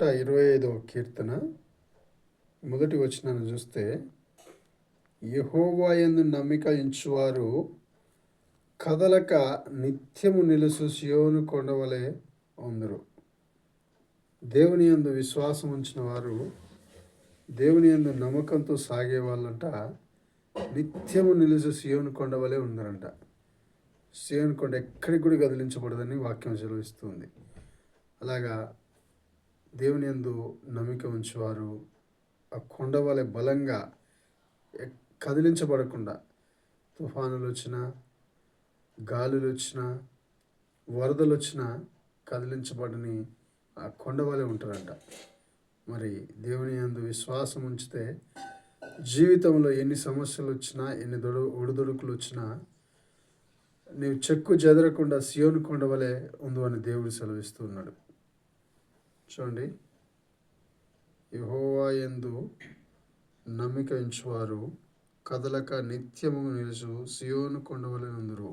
నూట ఇరవై ఐదవ కీర్తన. మొదటి వచనాన్ని చూస్తే యహోవాయందు నమ్మిక ఇంచువారు కదలక నిత్యము నిలుసు సియోను కొండవలే ఉందరు. దేవుని యందు విశ్వాసం ఉంచిన వారు దేవుని యందు నమ్మకంతో సాగే వాళ్ళంట నిత్యము నిలుసు సియోను కొండవలే ఉందరంట. సియోను కొండ ఎక్కడికి కూడా కదిలించబడదని వాక్యం సెలవిస్తుంది. అలాగా దేవుని యందు నమ్మిక ఉంచేవారు ఆ కొండ వలె బలంగా కదిలించబడకుండా తుఫానులు వచ్చినా గాలులు వచ్చినా వరదలు వచ్చినా కదిలించబడని ఆ కొండ వలె ఉంటారంట. మరి దేవుని యందు విశ్వాసం ఉంచితే జీవితంలో ఎన్ని సమస్యలు వచ్చినా ఎన్ని దొడు ఒడిదొడుకులు వచ్చినా నీవు చెక్కు చెదరకుండా సియోను కొండ వలె ఉందు అని దేవుడు సెలవిస్తూ ఉన్నాడు. చూడండి. యహోవా ఎందు నమ్మిక ఉంచువారు. కదలక నిత్యము నిలుచు సియోను కొండవలనందురు